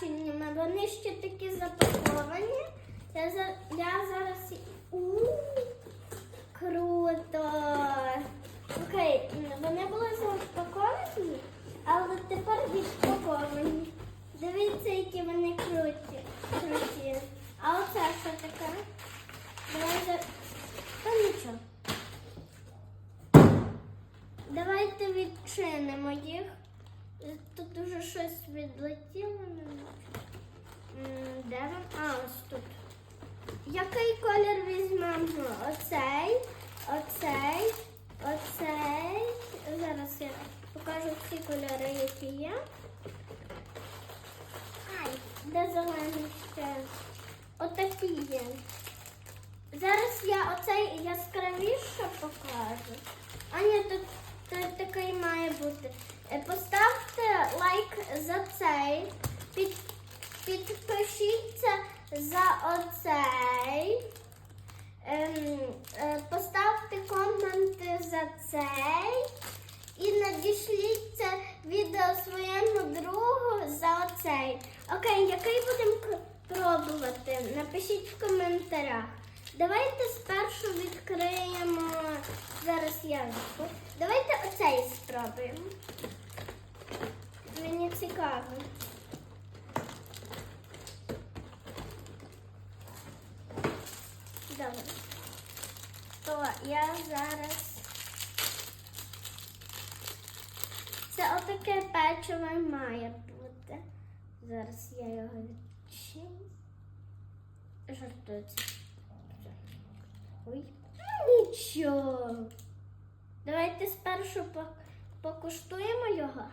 передбаченнями. Вони ще такі запаковані. Я, я зараз. У, круто! Окей, вони були запаковані, але тепер відпаковані. Дивіться, які вони круті. круті. А оце що таке? Давай. Та нічого. Давайте відчинимо їх. Тут уже щось відлетіло. Де він? А, ось тут. Який колір візьмемо? Оцей, оцей, оцей. Зараз я покажу всі кольори, які є. Ай, де зелений ще? Отакі є. Зараз я оцей яскравіше покажу. А ні, тут, тут такий має бути. Е, Поставте лайк за цей. Під, підпишіться за оцей. Ем, е, поставте коменти за цей. І надішліть це відео своєму другу за оцей. Окей, який будемо пробувати? Напишіть в коментарях. Давайте спершу відкриємо. Зараз я. Давайте оцей спробуємо. Мені цікаво. Добре. То я зараз. Це отаке печиво має бути. Зараз я його відчиню. Жартується. Ой. Нічого. Давайте спершу покуштуємо його.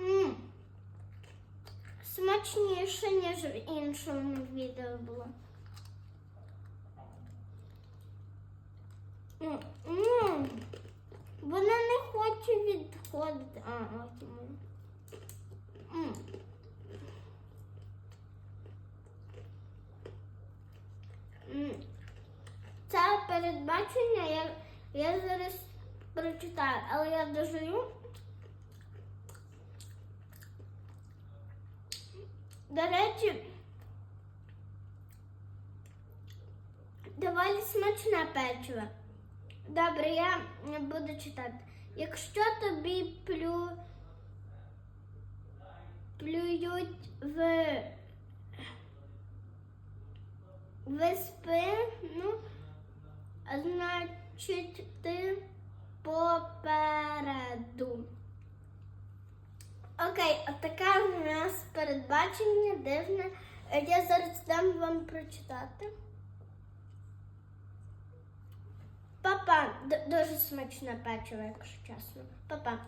М. Смачніше, ніж в іншому відео було. М, м. Вона не хоче відходити. А. М. М. Це передбачення я, я зараз прочитаю, але я дожую. До речі, доволі смачне печиво. Добре, я буду читати. Якщо тобі плю... плюють в в спину, значить ти попереду. Окей, передбачення дивне. Я зараз дам вам прочитати. Папа, дуже смачне печиво, якщо чесно. Папа.